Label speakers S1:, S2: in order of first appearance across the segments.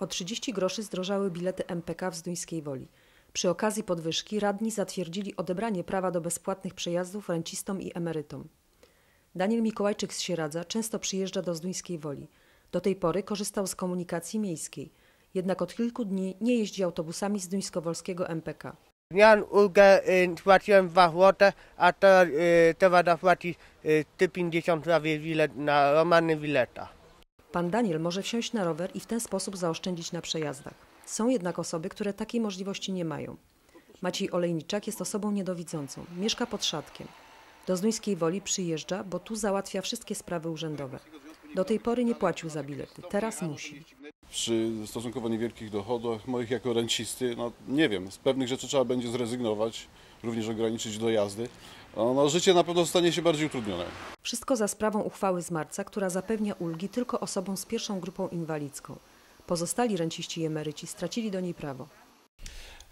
S1: O 30 groszy zdrożały bilety MPK w Zduńskiej Woli. Przy okazji podwyżki radni zatwierdzili odebranie prawa do bezpłatnych przejazdów rencistom i emerytom. Daniel Mikołajczyk z Sieradza często przyjeżdża do Zduńskiej Woli. Do tej pory korzystał z komunikacji miejskiej. Jednak od kilku dni nie jeździ autobusami z Duńskowolskiego MPK.
S2: Miałem ulgę, y, płaciłem 2 zł, a y, trzeba zapłacić y, 150 prawie na romany bileta.
S1: Pan Daniel może wsiąść na rower i w ten sposób zaoszczędzić na przejazdach. Są jednak osoby, które takiej możliwości nie mają. Maciej Olejniczak jest osobą niedowidzącą. Mieszka pod Szatkiem. Do Zduńskiej Woli przyjeżdża, bo tu załatwia wszystkie sprawy urzędowe. Do tej pory nie płacił za bilety, teraz musi.
S3: Przy stosunkowo niewielkich dochodach moich jako rencisty, no nie wiem, z pewnych rzeczy trzeba będzie zrezygnować, również ograniczyć dojazdy. No, no, życie na pewno stanie się bardziej utrudnione.
S1: Wszystko za sprawą uchwały z marca, która zapewnia ulgi tylko osobom z pierwszą grupą inwalidzką. Pozostali renciści i emeryci stracili do niej prawo.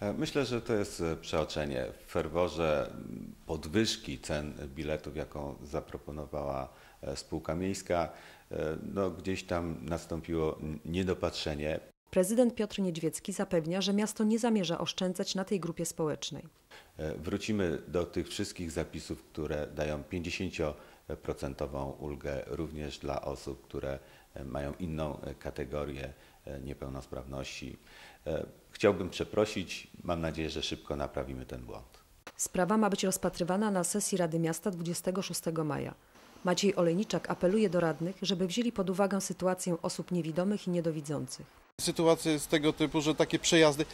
S4: E, Myślę, że to jest e, przeoczenie. W ferworze podwyżki cen biletów, jaką zaproponowała e, spółka miejska, e, no gdzieś tam nastąpiło niedopatrzenie.
S1: Prezydent Piotr Niedźwiecki zapewnia, że miasto nie zamierza oszczędzać na tej grupie społecznej.
S4: E, Wrócimy do tych wszystkich zapisów, które dają 50% ulgę również dla osób, które mają inną kategorię niepełnosprawności. Chciałbym przeprosić, mam nadzieję, że szybko naprawimy ten błąd.
S1: Sprawa ma być rozpatrywana na sesji Rady Miasta 26 maja. Maciej Olejniczak apeluje do radnych, żeby wzięli pod uwagę sytuację osób niewidomych i niedowidzących.
S3: Sytuacja jest tego typu, że takie przejazdy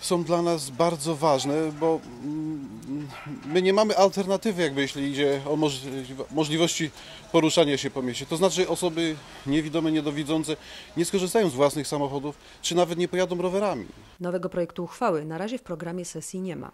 S3: są dla nas bardzo ważne, bo mm, my nie mamy alternatywy, jakby jeśli idzie o możli- możliwości poruszania się po mieście. To znaczy osoby niewidome, niedowidzące nie skorzystają z własnych samochodów, czy nawet nie pojadą rowerami.
S1: Nowego projektu uchwały na razie w programie sesji nie ma.